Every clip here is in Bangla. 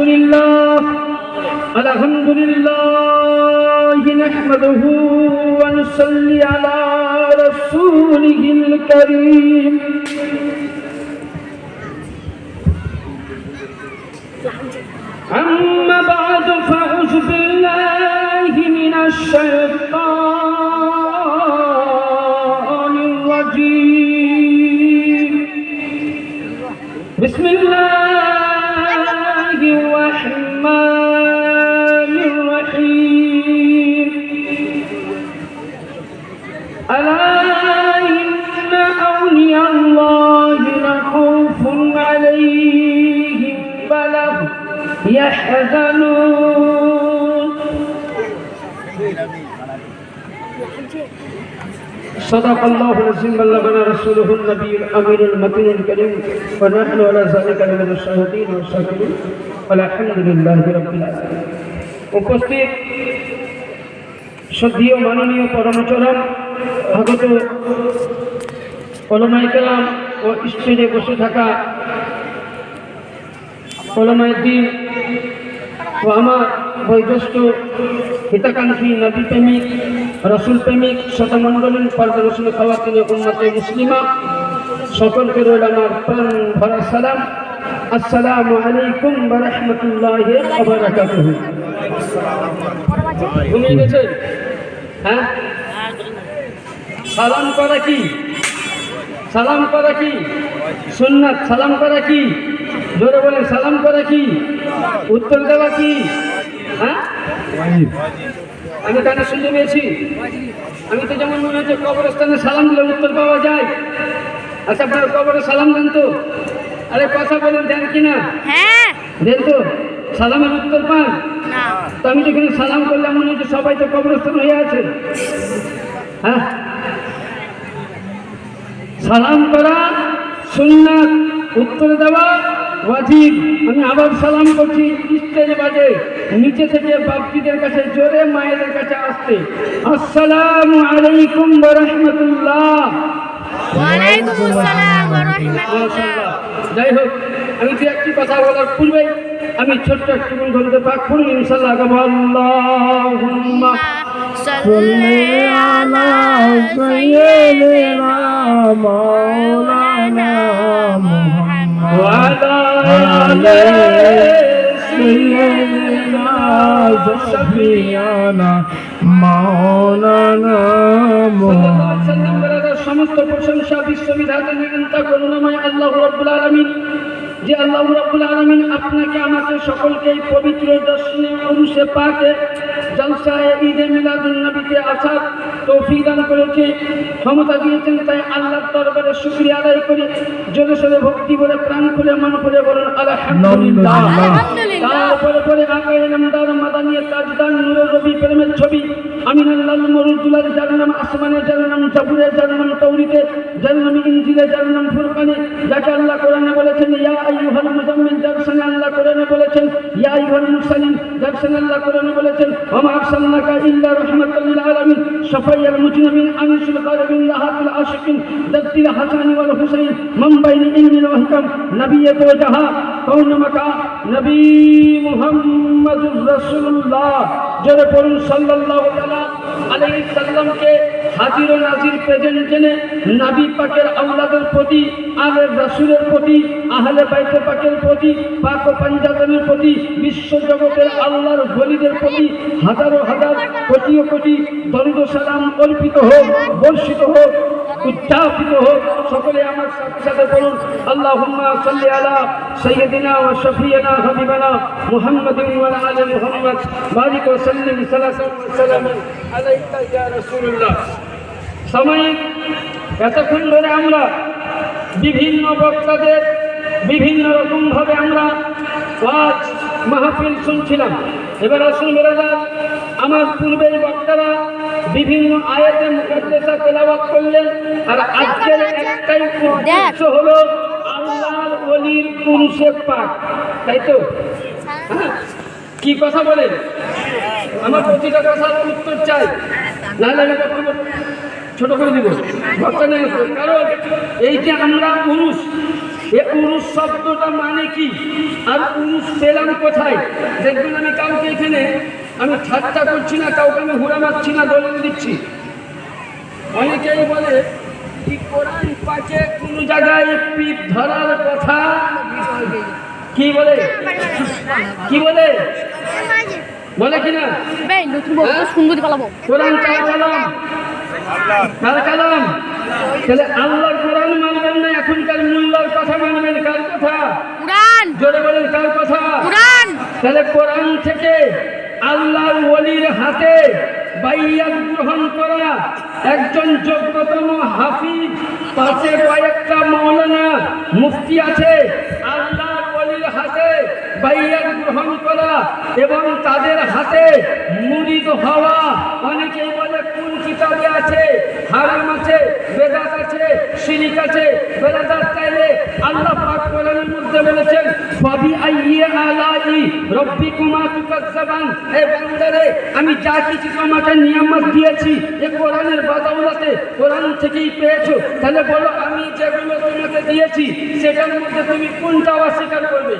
لله الحمد لله نحمده ونصلي على رسوله الكريم أما بعد فأعوذ بالله من الشيطان يحزنون صدق الله العظيم بلغنا رسوله النبي الامين المتين الكريم ونحن على ذلك من الشاهدين والشاكرين والحمد لله رب العالمين উপস্থিত শ্রদ্ধীয় মাননীয় পরমচরম আগত ওলমাই কালাম ও স্টেজে বসে থাকা ওলমাই দিন ও আমার বৈজ্যেষ্ঠ হিতাকাঙ্ক্ষী নবী প্রেমিক রসুল প্রেমিক শতমণ্ডলীন ফর্দ রসুল খাওয়াতিন উন্নতে মুসলিমা সকলকে রইল আমার প্রাণ ভরা সালাম। আসসালামু আলাইকুম রাহমাতুল্লাহি ঘুমিয়ে গেছেন? হ্যাঁ? সালাম করা কি? সালাম করা কি? সুন্নাত সালাম করা কি? জোরে বলেন সালাম করা কি? উত্তর দেওয়া কি? হ্যাঁ? আমি কানে শুনতে পেয়েছি আমি তো যেমন মনে হচ্ছে কবরস্থানে সালাম দিলে উত্তর পাওয়া যায়। আচ্ছা আপনার কবরে সালাম দেন তো। আরে কথা বলেন দেন কিনা হ্যাঁ। দেন তো। সালামের উত্তর পান? তো আমি যেখানে সালাম করলাম মনে হচ্ছে সবাই তো কবরস্থান হয়ে আছে। হ্যাঁ? সালাম করা সুন্নাত উত্তর দেওয়া ওয়াজিব আমি আবার সালাম করছি স্টেজে বাজে নিচে থেকে বাপজিদের কাছে জোরে মায়েদের কাছে আসতে। আসসালামু আলাইকুম ওয়া রাহমাতুল্লাহ। যাই হোক আমি দু একটি কথা বলার পূর্বে আমি ছোট্ট একটি ধরতে পাক করুন ইনশাল্লাহ আল্লাহুম্মা শাফিয়ানা মাওলানা সমস্ত প্রশংসা বিশ্ববিধাতা নিরন্তা করুণাময় আল্লাহ রব্বুল আলামিন, যে আল্লাহ রব্বুল আলামিন আপনাকে আমাকে সকলকে পবিত্র দর্শনে অনুষে পাকে জলসায় ঈদে মিলাদুল নবীতে আসার তৌফিক দান করেছে। ক্ষমতা দিয়েছেন তাই আল্লাহর দরবারে শুকরিয়া আদায় করি জোরে সোরে ভক্তি করে প্রাণ খুলে মন খুলে বলুন আলহামদুলিল্লাহ। তারপরে পরে আকায় নামদার মাদানিয়া তাজদান নূরের রবি প্রেমের ছবি। আমিন আল্লাহ মরুদুলার যার নাম আসমানে যার নাম জাবুরে যার নাম তৌরিতে যার নাম ইনজিলে যার নাম ফুরকানে যাকে আল্লাহ কোরআনে বলেছেন ইয়া আইয়ুহাল মুজাম্মিল যার সঙ্গে আল্লাহ কোরআনে বলেছেন ইয়া আইয়ুহাল মুরসালিন যার সঙ্গে আল্লাহ কোরআনে বলেছেন ওয়া وما أرسلناك إلا رحمة للعالمين. شفيع المجرمين أنس الغالبين لهات العاشقين. ذات الحسن والحسين. من بين علم وحكم. نبي توجها كون مكا نبي محمد رسول الله. জোরে পড়ুন তাআলা আলাইহি সাল্লামকে। হাজির ও নাজির প্রেজেন্ট জেনে নবী পাকের আওলাদের প্রতি আলের রাসূলের প্রতি, আহলে বাইতে পাকের প্রতি, পাক ও পাঞ্জাতনের প্রতি বিশ্ব জগতের আল্লাহর বলিদের প্রতি হাজারো হাজার কোটি কোটি দরিদ সালাম অর্পিত হোক, বর্ষিত হোক। উচ্চাপিত হোক, সকলে আমার সাথে সাথে বলুন, আল্লাহুম্মা সাল্লি আলা সাইয়্যিদিনা ওয়া শাফিয়ানা হাবিবানা মুহাম্মাদিন ওয়া আলা মুহাম্মদ। বারিক ওয়া সাল্লিম, সালাতান ওয়া সালামান আলাইকা ইয়া রাসূলুল্লাহ। সময় এতক্ষণ ধরে আমরা বিভিন্ন বক্তাদের বিভিন্ন রকমভাবে আমরা ওয়াজ মাহফিল শুনছিলাম। এবার আসুন বেরাদা আমার পূর্বের বক্তারা বিভিন্ন আয়াতে মুকাদ্দেসা তেলাওয়াত করলেন। আর আজকের একটাই উদ্দেশ্য হলো আল্লাহর ওলির পুরুষে পাক তাই তো? হ্যাঁ। কি কথা বলেন? আমার প্রতিটা কথার উত্তর চাই। নাহলে আমি ছোট করে দিব। কারণ এই যে আমরা পুরুষ এ পুরুষ শব্দটা মানে কি? আর পুরুষ পেলাম কোথায়? দেখবেন আমি কাউকে এখানে আমি ঠাট্টা করছি না কাউকে আমি হুড়া মারছি না দলিল দিচ্ছি। অনেকেই বলে কি কোরআন পাকে কোন জায়গায় পিঠ ধরার কথা? কি বলে? কি বলে? বলে বউ তো সুন্দরী কোরআন কার কালাম? কার কালাম? তাহলে আল্লাহর কোরআন মানবেন না এখনকার মূল্যর কথা মানবেন কার কথা? জোরে বলেন কার কথা? তাহলে কোরআন থেকে আল্লাহর ওলির হাতে বাইয়াত গ্রহণ করা একজন যোগ্যতম হাফিজ, পাশে কয়েকটা মৌলানা মুফতি আছে। আল্লাহ ওলির হাতে বাইয়াত গ্রহণ করা এবং তাদের হাতে মুরিদ হওয়া অনেকেই বলে কোন আছে হারাম আছে বেদাত আছে শিরিক আছে বেদাত চাইলে আল্লাহ পাক কোরআনের মধ্যে বলেছেন সবই আইয়ে আলাই রব্বিকুমা তুকাজ্জাবান। হে বান্দারে আমি যা কিছু তোমাকে নিয়ামত দিয়েছি এ কোরআনের বাদাউলাতে কোরআন থেকেই পেয়েছ। তাহলে বলো আমি যেগুলো তোমাকে দিয়েছি সেটার মধ্যে তুমি কোনটা অস্বীকার করবে?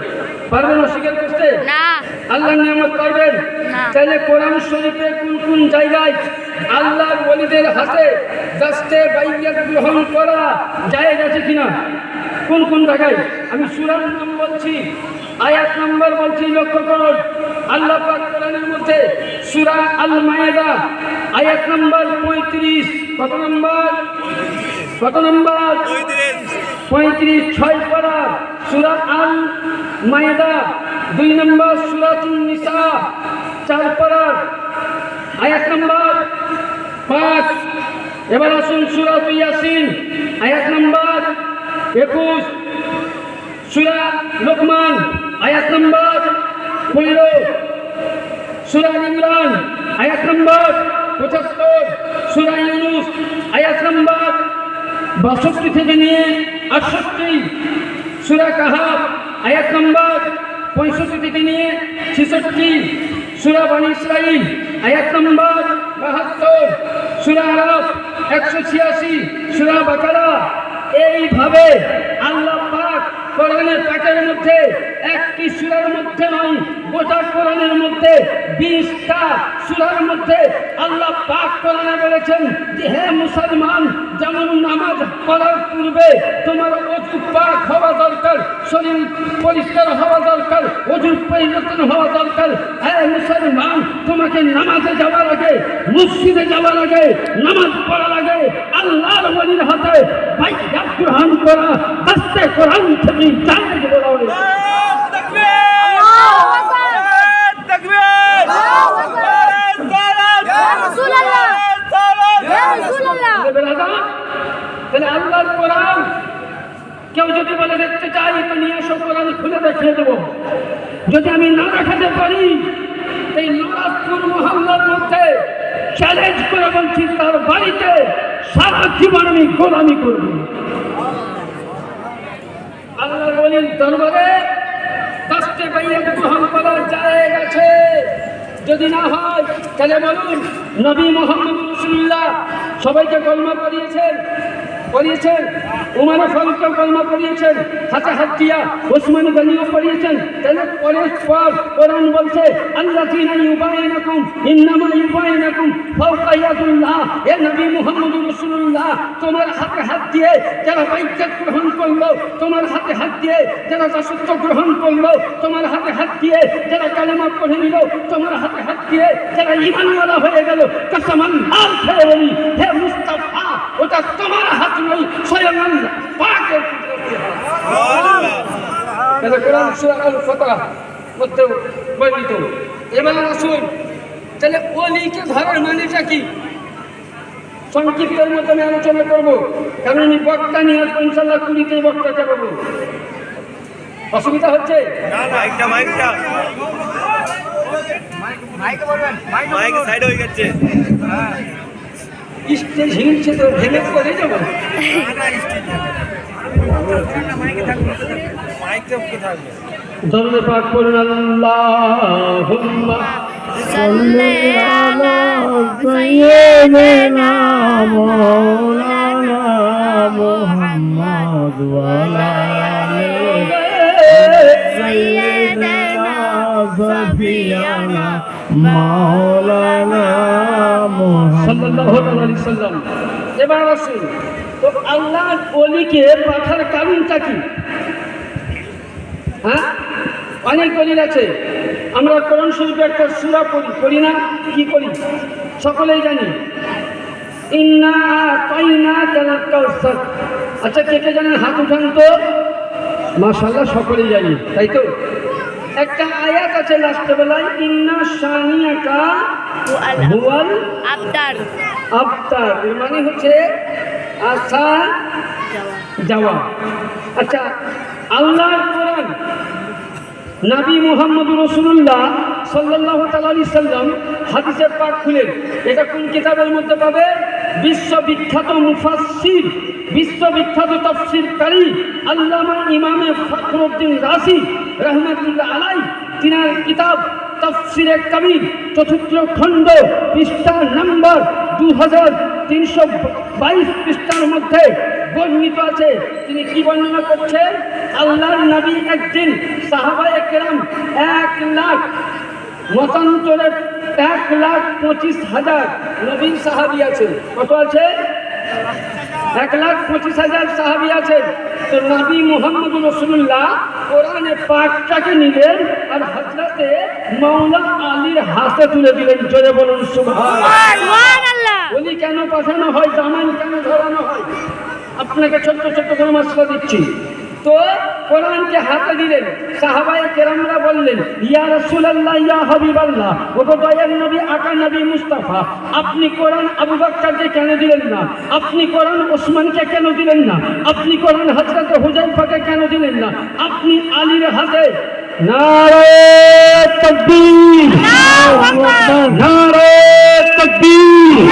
পারবে না অস্বীকার করতে? না। আল্লাহ নিয়ামত করবেন? না। তাহলে কোরআন শরীফে কোন কোন জায়গায় আল্লাহর ওলিদের হাতে দাস্তে বাইয়াত গ্রহণ করা যায় আছে কিনা? কোন কোন জায়গায়? আমি সুরার নাম বলছি, আয়াত নাম্বার বলছি, লক্ষ্য করুন। আল্লাহ পাক মধ্যে সুরা আল মায়েদা আয়াত নাম্বার পঁয়ত্রিশ, কত নম্বর? কত নম্বর? পঁয়ত্রিশ, ছয় পারা সুরা আল মায়েদা দুই নম্বর সুরাতুন নিসা চার পারা আয়াত নম্বর পাঁচ। এবার আসুন সুরাত ইয়াসিন, আয়াত নম্বর একুশ। সুরা লোকমান, আয়াত নম্বর পনেরো। সুরা ইমরান, আয়াত নম্বর পঁচাত্তর। সুরা ইউনুস, আয়াত নম্বর বাষট্টি থেকে নিয়ে আটষট্টি। সুরা কাহাব আয়াত নম্বর পঁয়ষট্টি থেকে নিয়ে ছেষট্টি। সুরা বানি ইসরাইল, আয়াত নম্বর বাহাত্তর, সুরা আরব একশো ছিয়াশি, সুরা বাকারা। এইভাবে আল্লাহ পাক কোরআনের পাকের মধ্যে, একটি সুরার মধ্যে নয়, গোটা কোরআনের মধ্যে, বিশটা সুরার মধ্যে আল্লাহ পাক কোরআনে বলেছেন যে, হে মুসলমান যেমন নামাজ পড়ার পূর্বে তোমার অজু পাক হওয়া দরকার শরীর পরিষ্কার হওয়া দরকার অজুর পরিবর্তন হওয়া দরকার। হে মুসলমান তোমাকে নামাজে যাওয়ার আগে মসজিদে যাওয়ার আগে নামাজ পড়ার আগে আল্লাহর ওলির হাতে বাইয়াত গ্রহণ করা দাস্তে কোরআন থেকে জানেজ বলা হয়েছে আল্লাহু আকবার ইয়া রাসূলুল্লাহ ইয়া বেরাদা, তাহলে আল্লাহর কোরআন কেউ যদি বলে দেখতে চাই তো নিয়ে এসো কোরআন খুলে দেখিয়ে দেবো। যদি আমি না দেখাতে পারি এই নরাজপুর মহল্লার মধ্যে চ্যালেঞ্জ করে বলছি তার বাড়িতে সারা জীবন আমি গোলামি করব। আল্লাহ বলেন দরবারে দশটি বাইরে গ্রহণ করার জায়গা আছে। যদি না হয় তাহলে বলুন নবী মোহাম্মদ রসুল্লাহ সবাইকে কলমা করিয়েছেন করিয়েছেন উমার ফারুককে কলমা করিয়েছেন, হাতে হাত দিয়া ওসমান গনিও করিয়েছেন তাহলে পরের পর কোরআন বলছে আল্লাহ জিনা ইউবাইনাকুম, ইন্নামা ইউবাইনাকুম, ফাওকা ইয়াদুল্লাহ, এ নবী মুহাম্মদ রাসূলুল্লাহ, তোমার হাতে হাত দিয়ে যারা গ্রহণ করল, তোমার হাতে হাত দিয়ে যারা দাসত্ব গ্রহণ করল, তোমার হাতে হাত দিয়ে যারা কালেমা পড়ে নিল, তোমার হাতে হাত দিয়ে যারা ইমানওয়ালা হয়ে গেল কাসামান হে মুস্তাফা, ওটা তোমার হাত স্বয়ং আল্লাহ পাকের। এটা কোরআন সূরা আল ফাতহ মধ্যে বর্ণিত। এবার আসুন তাহলে অলিকে ধরার মানেটা কি? সংক্ষিপ্তের মধ্যে আমি আলোচনা করব কারণ আমি বক্তা নিয়ে আসব ইনশাল্লাহ কুড়িতেই বক্তা চাপাবো। অসুবিধা হচ্ছে? মাইক সাইড হয়ে গেছে। স্টেজ হিংসে তো ভেঙে পড়ে যাবো মাইকটা উঠে থাকবে ধরনে পাক করুন আল্লাহুম্মা সাল্লি আলা سيدنا مولانا محمد وعلى آل سيدنا سفينا مولانا محمد সাল্লাল্লাহু আলাইহি এবার আসুন তো আল্লাহ অলিকে পাঠার কারণটা কি? হ্যাঁ? অনেক দলিল আছে। আমরা কোরআন শরীফে একটা সূরা পড়ি পড়ি না? কি করি সকলেই জানি। ইন্না তাইনা কাউসার আচ্ছা কে কে জানেন হাত উঠান তো? মাশাআল্লাহ, সকলেই জানি, তাই তো? একটা আয়াত আছে লাস্টে বেলায় ইন্না সানিয়াকা হুয়াল আবতার আফতার এর মানে হচ্ছে আসা যাওয়া আচ্ছা আল্লাহর কোরআন নবী মুহাম্মদ রসুল্লাহ সাল্লাহ তালি সাল্লাম হাদিসের পাক খুলেন। এটা কোন কিতাবের মধ্যে পাবে? বিশ্ববিখ্যাত মুফাসসির, বিশ্ববিখ্যাত তফসিরকারী আল্লামা ইমামে ফখরুদ্দিন রাসি রহমতুল্লাহ আলাই, তিনার কিতাব তফসিরে কবির চতুর্থ খণ্ড, পৃষ্ঠা নম্বর দু হাজার তিনশো বাইশ পৃষ্ঠার মধ্যে বর্ণিত আছে। তিনি কি বর্ণনা করছেন? আল্লাহর নবী একদিন সাহাবায়ে কেরাম এক লাখ মতান্তরের এক লাখ পঁচিশ হাজার নবীন সাহাবি আছে কত আছে? এক লাখ পঁচিশ হাজার সাহাবি আছেন। তো নবী মোহাম্মদ রসুল্লাহ কোরআনে পাকটাকে নিলেন আর হজরতে মৌলা আলীর হাতে তুলে দিলেন। জোরে বলুন সুভাষ বলি কেন পাঠানো হয়? জামান কেন ধরানো হয়? আপনাকে ছোট্ট ছোট্ট করে মশলা দিচ্ছি। তো কোরআনকে হাতে দিলেন সাহাবায়ে কেরামরা বললেন ইয়া রাসূলুল্লাহ ইয়া হাবিবাল্লাহ ওগো দয়ার নবী আকা নবী মুস্তাফা আপনি কোরআন আবু বকরকে কেন দিলেন না? আপনি কোরআন ওসমানকে কেন দিলেন না? আপনি কোরআন হযরত হুজাইফাকে কেন দিলেন না? আপনি আলীর হাতে নারে তাকবীর। নারে তাকবীর।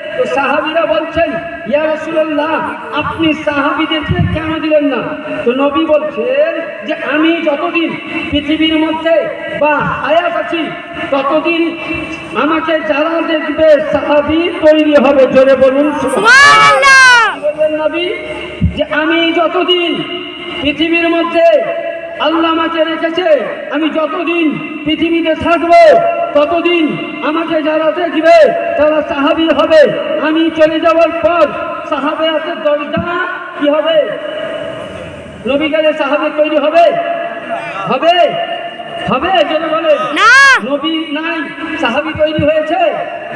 তো সাহাবিরা বলছেন ইয়া রাসূলুল্লাহ আপনি সাহাবিদেরকে কেন দিলেন না? তো নবী বলছেন যে আমি যতদিন পৃথিবীর মধ্যে বা হায়াত আছি ততদিন আমাকে যারা দেখবে সাহাবি তৈরি হবে জোরে বলুন বললেন নবী যে আমি যতদিন পৃথিবীর মধ্যে আল্লাহ আমাকে রেখেছে আমি যতদিন পৃথিবীতে থাকব ততদিন আমাকে যারা দেখবে তারা সাহাবি হবে। আমি চলে যাওয়ার পর সাহাবে হাতে দরজা কি হবে? নবী গেলে সাহাবে তৈরি হবে? হবে? হবে যেন বলে নবী নাই সাহাবি তৈরি হয়েছে।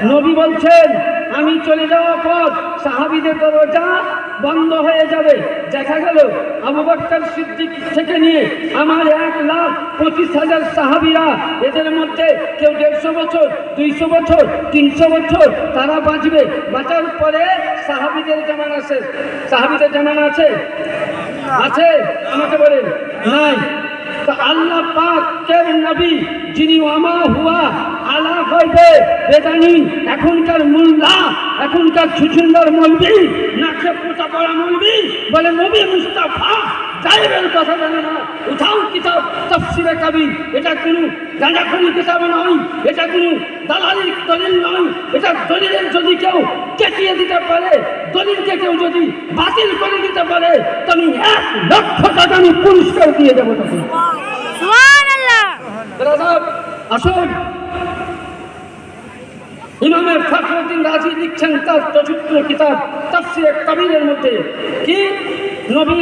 নবী বলছেন আমি চলে যাওয়ার পর সাহাবিদের দরজা বন্ধ হয়ে যাবে। দেখা গেল, আবু বকর সিদ্দিক থেকে নিয়ে আমার এক লাখ পঁচিশ হাজার সাহাবিরা, এদের মধ্যে কেউ দেড়শো বছর, দুইশো বছর, তিনশো বছর, তারা বাঁচবে। বাঁচার পরে সাহাবিদের জামান আছে। সাহাবিদের জামান আছে? আছে? আমাকে বলেন। নাই। তো আল্লাহ পাকের নবী, যিনি ওয়ামা হুয়া আলা হইবে বেদানি এখনকার মোল্লা এখনকার ছুচুন্দার মলবি নাকে পোতা পড়া মলবি বলে নবী মুস্তাফা জাইবের কথা জানে না। উঠাও কিতাব তফসিরে কাবি এটা কোনো গাঁজাখড়ি কিতাব নয় এটা কোনো দালালির দলিল নয়। এটা দলিলের যদি কেউ চেটিয়ে দিতে পারে দলিলকে কেউ যদি বাতিল করে দিতে পারে তো আমি এক লক্ষ টাকা আমি পুরস্কার দিয়ে দেবো তখন আসুন। ইমামের ফখরুদ্দিন রাজি লিখছেন তার চতুর্থ কিতাব তাফসিরে কবিরের মধ্যে। কি? নবী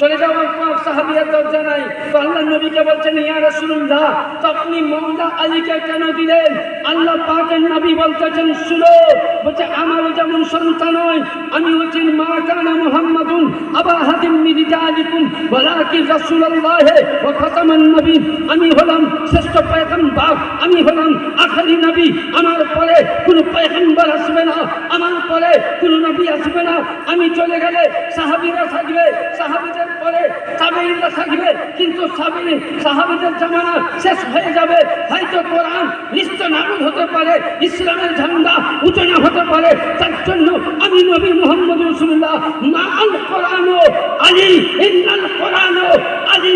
চলে যাওয়ার পর সাহাবিয়ার দরজা নাই তো আল্লাহ নবীকে বলছেন, ইয়া রাসূলুল্লাহ আপনি মৌলা আলীকে কেন দিলেন? আল্লাহ পাকের নবী বলতেছেন, শুনো, বলছে আমার যেমন সন্তান হয়, আমি হচ্ছি মা কানা মুহাম্মাদুন আবা হাদিম মিরিজালিকুম ওয়ালাকিন রাসূলুল্লাহ ওয়া খাতামান নবী, আমি হলাম শ্রেষ্ঠ পয়গম্বর, আমি হলাম আখেরি নবী, আমার পরে কোনো পয়গম্বর আসবে না, আমার পরে কোনো নবী আসবে না, আমি চলে গেলে সাহাবীরা থাকবে, সাহাবিদের পরে তাবেইনরা থাকবে, কিন্তু সাবেই সাহাবিদের জামানা শেষ হয়ে যাবে। হয়তো কোরআন নিশ্চ নাবুদ হতে পারে, ইসলামের ঝান্ডা উঁচু না হতে পারে। তার জন্য আমি নবী মোহাম্মদ রসুল্লাহ মা আল কোরআন আলী ইন্নাল কোরআন আলী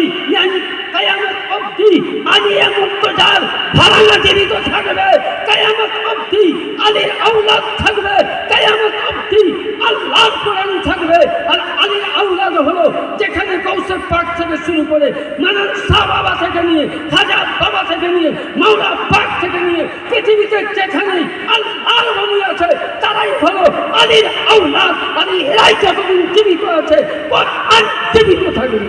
কায়ামত অবধি আলী মুক্তজার ভাড়ালা জীবিত থাকবে। কায়ামত অবধি আলীর আউলাদ থাকবে। কায়ামত অবধি আল্লাহর কোরআন থাকবে। আর আলীর আউলাদ হলো যেখানে কৌশল পাক থেকে শুরু করে নানান বাবা থেকে নিয়ে, হাজার বাবা থেকে নিয়ে, মাওলা পাক থেকে নিয়ে, পৃথিবীতে যেখানে আল্লাহর বলি আছে, তারাই হলো আলীর আউলাদ আলী এরাই যতদিন জীবিত আছে জীবিত থাকবে।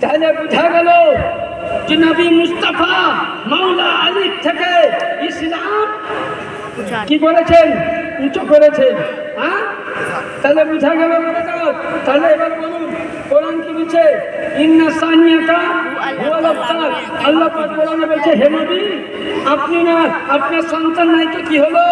তাহলে বোঝা গেল যে নবী মুস্তাফা মাওলা আলীর থেকে ইসলাম কি করেছেন? উঁচু করেছেন। হ্যাঁ তাহলে বোঝা গেল তাহলে এবার বলুন কোরআন কি বলছে? ইন্না হুয়াল আবতার। আল্লাহ পাক কোরআনে বলছে হে নবী আপনি না আপনার সন্তান নাই তো কি হলো?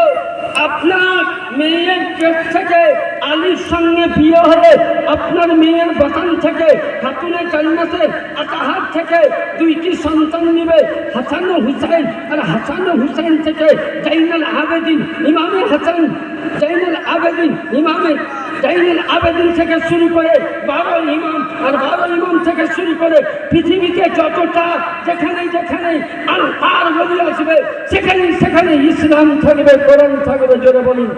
আপনার মেয়ের পেট থেকে আলীর সঙ্গে বিয়ে হলে আপনার মেয়ের বাতান থেকে খাতুনের জান্নাতের আতাহার থেকে দুইটি সন্তান নেবে, হাসান হুসাইন আর হাসান হুসাইন থেকে জাইনাল আবেদিন, ইমামে হাসান, জাইনাল আবেদিন, ইমামে, জাইনাল আবেদিন থেকে শুরু করে বারো ইমাম আর বারো ইমাম থেকে শুরু করে পৃথিবীতে যতটা যেখানে যেখানে আর আর বলি আসবে, সেখানে সেখানে ইসলাম থাকবে, কোরআন থাকবে। জোরে বলুন।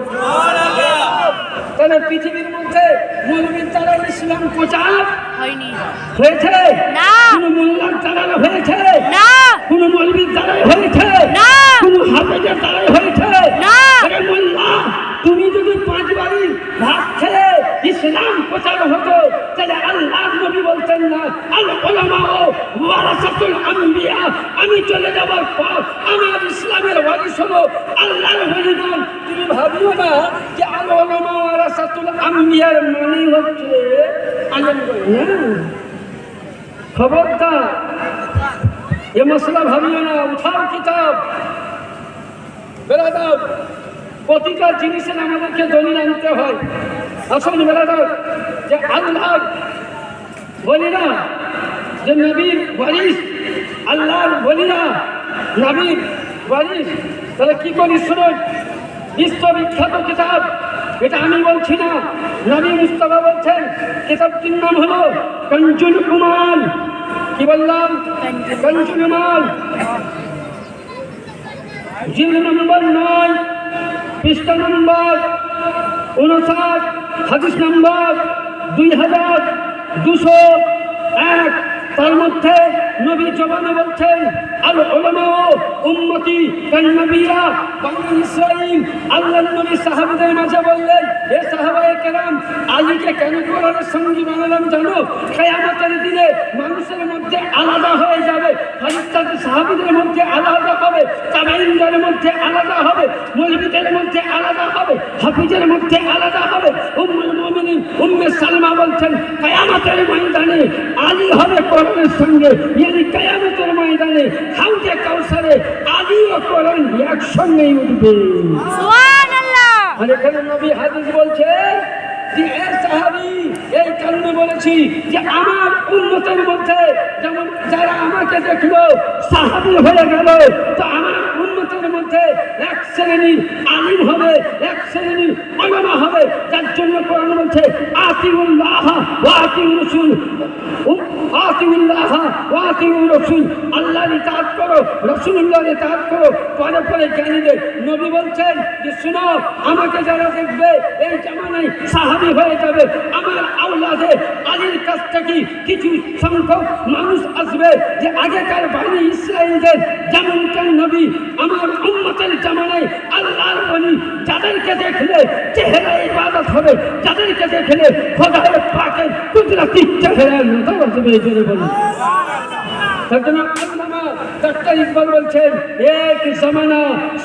তাহলে পৃথিবীর মধ্যে মৌলবীর তারা ইসলাম প্রচার হয়নি। হয়েছে? না। কোন মোল্লার তারা হয়েছে? না। কোন মৌলবীর তারা হয়েছে? না। কোন হাফেজের তারা হয়েছে? না। আরে মোল্লা তুমি যদি পাঁচ বাড়ি ভাত খেয়ে ইসলাম প্রচার হতো তাহলে আল্লাহ নবী বলতেন না, আল ওলামা ও ওয়ারাসাতুল আম্বিয়া, আমি চলে যাবার পর আমার ইসলামের ওয়ারিস হলো আল্লাহর বলিদান। তুমি ভাবিও না যে আল ওলামা ওয়ারাসাতুল আম্বিয়ার মানে হচ্ছে খবরদার। এ মশলা ভাবিও না, উঠাও কিতাব। বেড়াদাও প্রতিটা জিনিসের আমাদেরকে দলিল আনতে হয়। আসল বেড়াদাও যে আল্লাহ বলি না যে নবীর ওয়ারিস আল্লাহর বলি না নবীর ওয়ারিস তাহলে কি করি শুনুন? বিশ্ববিখ্যাত কিতাব, এটা আমি বলছি না। নবী মুস্তফা বলছেন, কিতাবটির নাম হলো কঞ্জুল কুমার কি বললাম? কঞ্জুল কুমার জিল নম্বর নয়, পৃষ্ঠা নম্বর উনষাট। হাদিস নম্বর দুই হাজার দুশো এক। তার মধ্যে নবী জবানে বলছেন, আল ওলামা উম্মতি কান্নবিয়া বানু ইসরাইল আল্লাহর নবী সাহাবাদের মাঝে বললেন হে সাহাবায়ে কেরাম, আলীকে কেন কোরআনের সঙ্গী বানালাম জানো? কিয়ামতের দিনে মানুষের মধ্যে আলাদা হয়ে যাবে ফেরেশতাদের সাহাবীদের মধ্যে আলাদা হবে, তাবেঈনদের মধ্যে আলাদা হবে মৌলবীদের মধ্যে আলাদা হবে, হাফিজের মধ্যে আলাদা হবে, উম্মুল মুমিনিন উম্মে সালমা বলছেন কিয়ামতের ময়দানে আলী হবে কোরআনের সঙ্গে। ইয়ানি কিয়ামতের ময়দানে হাউজে কাউসারে আলী ও কোরআন একসঙ্গেই উঠবে। আর এখানে নবী হাদিস বলছে যে এ সাহাবি এই কারণে বলেছি যে আমার উন্নতের মধ্যে যেমন যারা আমাকে দেখল সাহাবি হয়ে গেল তো আমার উন্নতের মধ্যে এক শ্রেণি আলিম হবে, এক শ্রেণি অলমা হবে। যার জন্য কোরআন বলছে, আতিউল্লাহ ওয়া আতিউর রাসূল আতিউল্লাহ ওয়া আতিউর রাসূল আল্লাহর ইতাআত করো রাসূলুল্লাহর ইতাআত করো। পরে পরে জ্ঞানীদের নবী বলছেন যে, শুনো, আমাকে যারা দেখবে, এই জামানায় সাহাবি হয়ে যাবে, আমার আওলাদে আলীর কাছ সংখ্যক মানুষ আসবে যে আগেকার বাণী ইসরায়েলদের, যেমনকার নবী আমার উন্মতের জামানায় আল্লাহর বলি যাদেরকে দেখলে চেহারা ইবাদত হবে, যাদেরকে দেখলে খোদার পাকের কুদরতি চেহারা নজর আসবে এই জন্য আল্লামা ডক্টর ইকবাল বলছেন, এক জমানা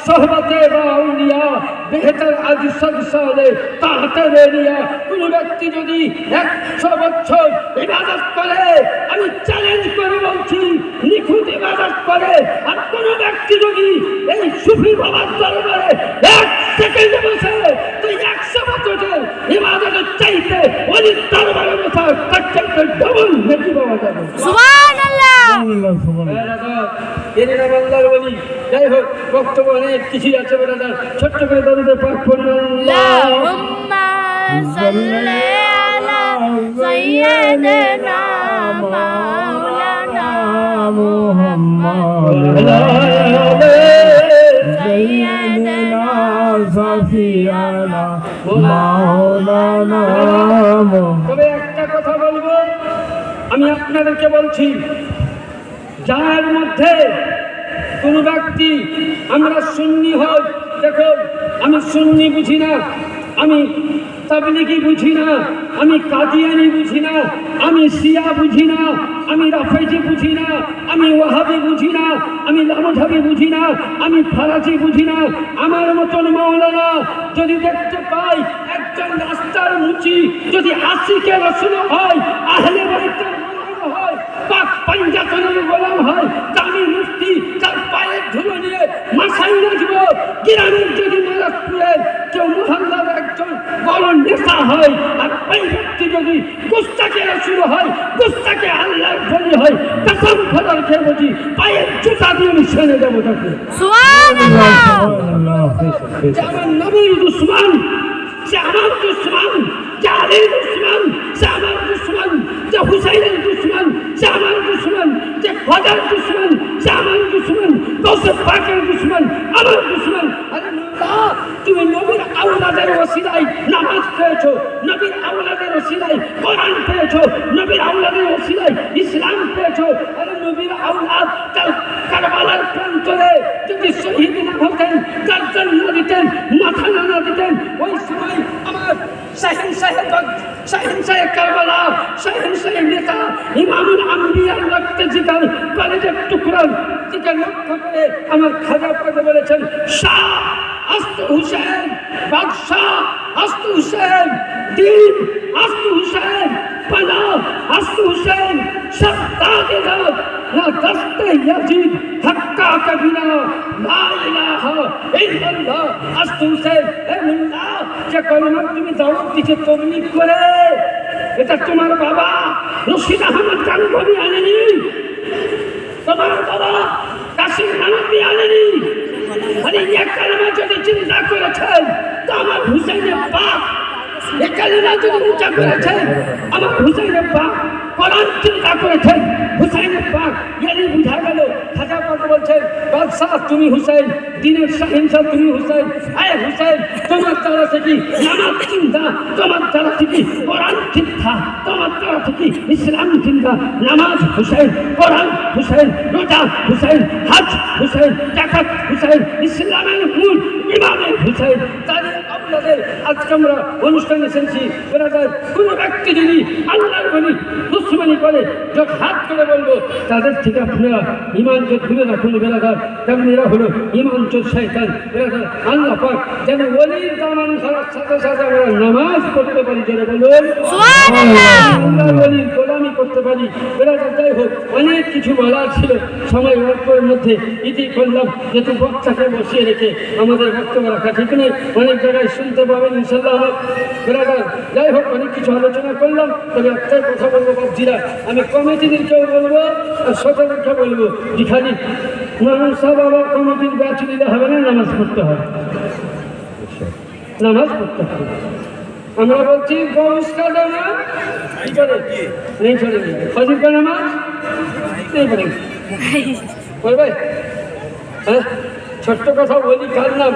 সোহবতে বা আউলিয়া, বেহতর আজ সদ সালে তাহতে বেরিয়া, কোন ব্যক্তি যদি একশো বছর ইবাদত করে, আমি চ্যালেঞ্জ করে বলছি, নিখুঁত ইবাদত করে, আর কোন ব্যক্তি যদি এই সুফি বাবার দরবারে এক সেকেন্ডে বসে, তুই একশো বছর ওলি দরবারে বসা, তার চাইতে ডবল নেকি পাওয়া যাবে। সুবহানাল্লাহ! যাই হোক বক্তব্য অনেক কিছুই আছে বেড়াদার ছোট্ট করে দাদুদের পাক তবে একটা কথা বলব আমি আপনাদেরকে বলছি যার মধ্যে কোন ব্যক্তি আমরা সুন্নি হই দেখো, আমি সুন্নি বুঝি না, আমি তাবলিগি বুঝি না, আমি কাদিয়ানি বুঝি না, আমি শিয়া বুঝি না, আমি রাফেজি বুঝি না, আমি ওয়াহাবি বুঝি না, আমি লামঝাবি বুঝি না, আমি ফারাজি বুঝি না, আমার মতন মাওলানা যদি দেখতে পাই একজন রাস্তার মুচি, যদি আশিকে রসুল হয়, আহলে বাড়িতে পাক পাঞ্জাতনের গোলাম হয় দামি মুক্তি তার পায়ের ধুলো নিয়ে মাথায় রাখব গ্রামের যদি নারাজপুরের কেউ মহল্লার একজন বড় নেতা হয় আর ওই ব্যক্তি যদি গুস্তাকে শুরু হয় গুস্তাকে আল্লাহর বলি হয় কসম খোদার খেয়ে বলছি পায়ের জুতা দিয়ে আমি ছেড়ে দেবো তাকে। আল্লাহ যে আমার নবীর দুশ্মন সে আমার দুশ্মন যে আলীর দুশ্মন সে আমার দুশ্মন যে হুসাইনের দুশ্মন সে আমার দুশ্মন যে খোদার দুশ্মন সে আমার দুশ্মন গৌসে পাকের দুশ্মন, আমার দুশ্মন। আরে তুমি নবীর আওলাদের ওসিলায় নামাজ পেয়েছ নবীর আওলাদের ওসিলায় কোরআন পেয়েছ নবীর আওলাদের ওসিলায় ইসলাম পেয়েছ আরে নবীর আওলাদ কাল কারবালার প্রান্তরে যদি শহীদ না হতেন গার্জন না দিতেন, মাথা না দিতেন, ওই সময় আমার শাহেন সাহেব শাহেন সাহেব কারবালা, শাহেন সাহেব নেতা, ইমামুল আম্বিয়ার রক্তে জিগার কলেজের টুকরার দিকে লক্ষ্য করে আমার খাজা পদে বলেছেন, শাহ আস্ত হুসেন, বাদশাহ আস্ত হুসেন, দিন আস্ত হুসেন পানা আস্ত হুসেন সত্তাকে দাও। না দস্তে ইয়াজিদ, হক্কা কবিনা লা ইলাহা ইল্লাল্লাহ। আস্ত হুসেন হে মুল্লা যে কলমা তুমি দাওয়াত দিচ্ছে তবলিগ করে, এটা তোমার বাবা রশিদ আহমদ গাঙ্গুলি আনেনি। তোমার বাবা কাশিম নানবি আনেনি। আরে এক কালেমা যদি চিন্তা করেছেন, তো আমার হুসেনের বাপ কালেমা যদি চিন্তা করেছেন আমার হুসেনের বাপ কোরআন চিন্তা করেছেন হুসাইনের বাপ ইয়ানি বুঝা গেল, খাজা পাক বলছেন বাদশাহ তুমি হুসাইন, দিনের শাহিনশাহ তুমি হুসাইন। আয় হুসাইন, তোমার দ্বারা থেকে নামাজ চিন্তা, তোমার দ্বারা থেকে কোরআন চিন্তা, তোমার দ্বারা থেকে ইসলাম চিন্তা। নামাজ হুসাইন, কোরআন হুসাইন, রোজা হুসাইন, হাজ হুসাইন, জাকাত হুসাইন, ইসলামের মূল ইমামে হুসাইন। তাদের আপনাদের আজকে আমরা অনুষ্ঠানে এসেছি। ওনাদের কোনো ব্যক্তি যদি আল্লাহর বলি দুশ্মনী করে যখন হাত করে বলব তাদের থেকে আপনারা ইমানকে দূরে রাখুন বেলাদার কারণ এরা হলো ইমান চোর শয়তান। বেলাদার আল্লাহ পাক যেন ওলির দামান খারাপ সাথে সাথে আমরা নামাজ পড়তে পারি যেন বলুন। আল্লাহর ওলির গোলামি করতে পারি। বেলাদার যাই হোক অনেক কিছু বলার ছিল। সময় অল্পের মধ্যে ইতি করলাম। যেহেতু বক্তাকে বসিয়ে রেখে আমাদের বক্তব্য রাখা ঠিক নেই অনেক জায়গায় শুনতে পাবেন, ইনশাল্লাহ বেড়াবার যাই হোক, অনেক কিছু আলোচনা করলাম, তবে একটাই কথা বলব বাবজিরা আমি কমিটিদেরকেও বলব, আর সকলকে বলব, যেখানে খালি মানুষ সব কমিটির ব্যাচ দিলে হবে না, নামাজ পড়তে হবে। নামাজ পড়তে হবে। আমরা বলছি হ্যাঁ, ছোট্ট কথা বলি, কার নাম?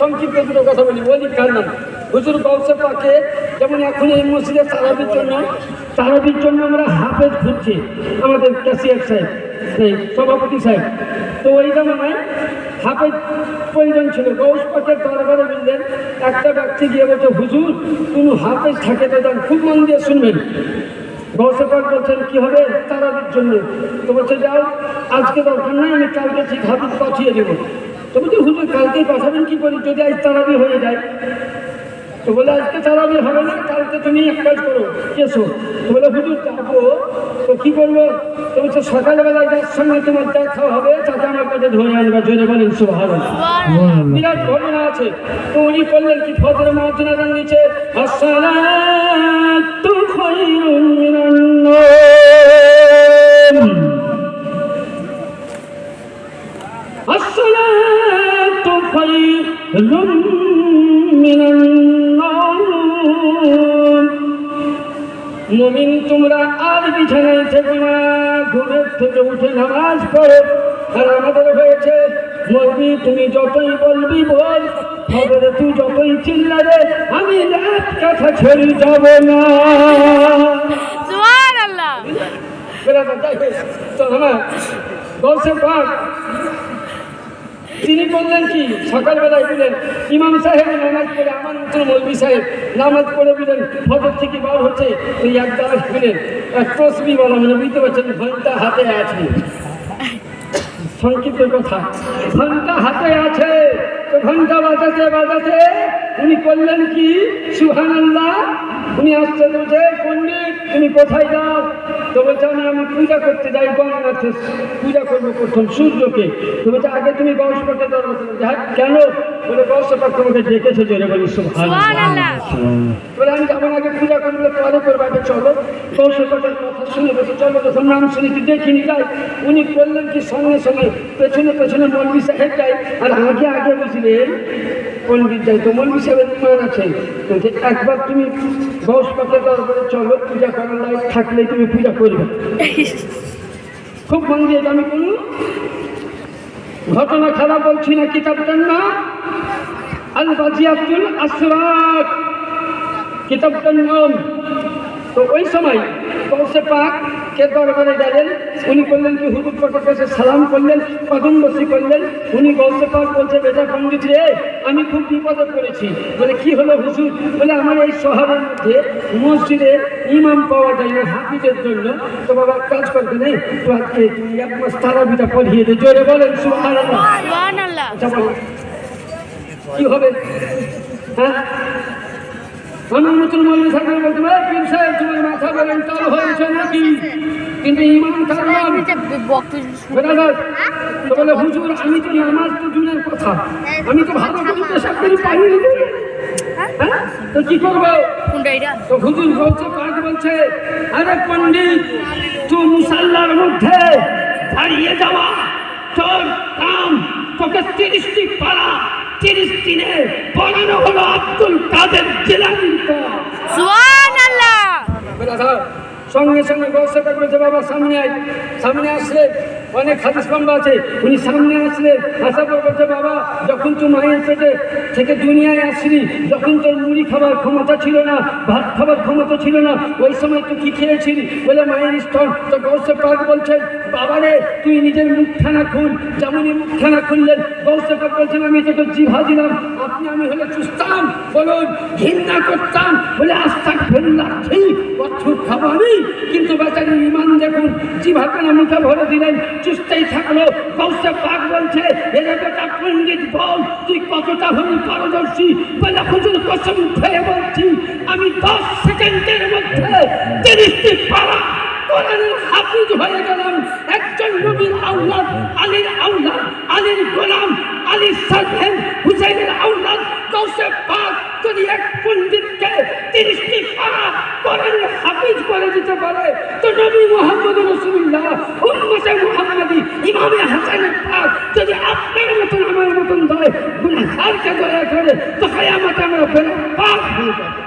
সংক্ষিপ্ত দুটো কথা বলি বলি কার নাম? হুজুর গৌসে পাকে, যেমন এখন এই মসজিদে তারাবির জন্য তারাবির জন্য আমরা হাফেজ খুঁজছি, আমাদের ক্যাশিয়ার সাহেব সভাপতি সাহেব। তো ওই জামানায় হাফেজ প্রয়োজন ছিল, গৌস পাকের দরবারে বললেন, একটা ব্যক্তি গিয়ে বলছে, হুজুর, কোনো হাফেজ থাকে তো যান, খুব মন দিয়ে শুনবেন। গৌসেপাক বলছেন, কি হবে তারাবির জন্য? তো বলছে, যাও, আজকে দরকার নাই, আমি কালকে ঠিক হাফিজ পাঠিয়ে দেবো। তো বলছি হুজুর কালকেই পাঠাবেন কি করি? যদি আজ তারাবি হয়ে যায়। তো বলে আজকে তারাবি হবে না কালকে তুমি এক কাজ করো এসো। তো বলে হুজুর যাব তো কি করব? তো বলছে সকালবেলায় যার সঙ্গে তোমার দেখা হবে তাকে আমার কাছে ধরে আনবা জোরে বলেন বিরাট ঘটনা আছে। তো উনি করলেন কি ফজর মাহাজনা গান দিচ্ছে আসসালাতু খায়রুম আসসালাতু খায়রুম মিনান নাওম মুমিন তোমরা আর বিছানায় থেকে না। ঘুমের থেকে উঠে নামাজ পড়ো। আর আমাদের হয়েছে মরবি তুমি যতই বলবি বল। খবরে তুই যতই চিল্লাবে আমি রাত কথা ছেড়ে যাব না। তো আমার গলসের পাক তিনি বললেন কি? সকালবেলায় বললেন ইমাম সাহেব নামাজ পড়ে আমার মতন মৌলবি সাহেব নামাজ পড়ে বললেন ফজর থেকে বার হচ্ছে তুই এক দাঁড়া বললেন এক তসবি বলা মানে বুঝতে পারছেন, ঘণ্টা হাতে আছে। সংক্ষিপ্ত কথা, ঘণ্টা হাতে আছে, তো ঘণ্টা বাজাতে বাজাতে উনি করলেন কি? সুহান আল্লাহ উনি আসতে বলছে পণ্ডিত তুমি কোথায় যাও? তো বলছে আমি আমি পূজা করতে যাই গঙ্গাতে পূজা করব প্রথম সূর্যকে। তো বলছে আগে তুমি গৌসপাকে দরবার যাক কেন? বলে গৌসপাক তোমাকে ডেকেছে জোরে। বলি বলে আমি যাব আগে পূজা করব পরে করব আগে চলো। কৌশলটার কথা শুনে বসে চলো তখন নাম শুনেছি দেখিনি যাই উনি করলেন কি সঙ্গে সঙ্গে পেছনে পেছনে মৌলবি সাহেব যাই আর আমাকে আগে বুঝলেন পণ্ডিত যাই তো মৌলবি সাহেবের ইমান আছে। একবার তুমি ঘোষ পাকে দরবারে চলো, পূজা করার লাইক থাকলে তুমি পূজা করবে। খুব মন দিয়ে আমি কোনো ঘটনা খারাপ বলছি না, কিতাবটার না আল বাজিয়াতুল আসরাক। কিতাবটার নাম? তো ওই সময় কৌশে পাক কে দরবারে গেলেন উনি করলেন কি হুজুর পাকের কাছে সালাম করলেন কদম বসি করলেন। উনি গৌসে পাক বলছে বেটা পণ্ডিত রে আমি খুব বিপদে পড়েছি বলে কি হলো হুজুর? বলে আমার এই শহরের মধ্যে মসজিদে ইমাম পাওয়া যায় না হাফিজের জন্য। তো বাবা কাজ করতে নেই তো আজকে তুমি এক মাস তারাবিটা পড়িয়ে দে জোরে বলেন সুবহানাল্লাহ। আচ্ছা বলো কি হবে? হ্যাঁ? আমার নতুন মৌলী সাহেব বলতে পারে পীর সাহেব তোমার মাথা বলেন তাল হয়েছে নাকি? কিন্তু ইমান কারণ বেরাদার তো বলে হুজুর আমি তো নামাজ তো দূরের কথা। আমি তো ভালো করে পেশাব করি পারি না। তো কি করব? কোনটা এটা? তো হুজুর বলছে পাক বলছে আরে পণ্ডিত তুই মুসাল্লার মধ্যে দাঁড়িয়ে যাওয়া তোর কাম তোকে তিরিশটি পারা তিরিশ দিনে পড়ানো হলো আব্দুল কাদের জেলানির সঙ্গে সঙ্গে ব্যবসাটা করেছে বাবা সামনে আয়। সামনে আসলে অনেক হাদিস পাম্বা আছে। উনি সামনে আসলে আসার পর বলছে বাবা, যখন তুই মায়ের পেটে থেকে দুনিয়ায় আসলি, যখন তোর মুড়ি খাবার ক্ষমতা ছিল না, ভাত খাবার ক্ষমতা ছিল না, ওই সময় তুই কি খেয়েছিলি? বলে মায়ের স্তন তো গৌসে পাক বলছেন বাবা রে, তুই নিজের মুখখানা খুল। যেমনই মুখখানা খুললেন গৌসে পাক বলছেন, আমি তোকে জিভা দিলাম, আপনি আমি হলে চুস্তাম বলুন, ঘৃণা করতাম, বলে আস্তাক ফেললাম ঠিক কচ্ছপ খাব আমি কিন্তু বেচারি ইমান দেখুন জিভাখানা মুখে ভরে দিলেন চুস্তেই থাকল। গৌসে পাক বলছে এরে বেটা পণ্ডিত বল, তুই কতটা হলি পারদর্শী? বলে, হুজুর, কসম খেয়ে বলছি, আমি দশ সেকেন্ডের মধ্যে তিরিশটি পারা কোরআনের হাফিজ হয়ে গেলাম একজন নবীর আউলাদ, আলীর আউলাদ, আলীর গোলাম আলীর সাহেব হুসাইনের আউলাদ। কৌশে পাক যদি এক পণ্ডিতকে তিরিশটি পারা কোরআনের হাফিজ করে দিতে পারে। তো নবী মোহাম্মদ রসুল্লাহ উম্মতে মুহাম্মাদি, ইমামে হাসানের পাক যদি আপনার মতন, আমার মতন দয়, গুনাহগারকে দয়া করে তো কিয়ামতে আমরা বেরো পাক হয়ে যাব।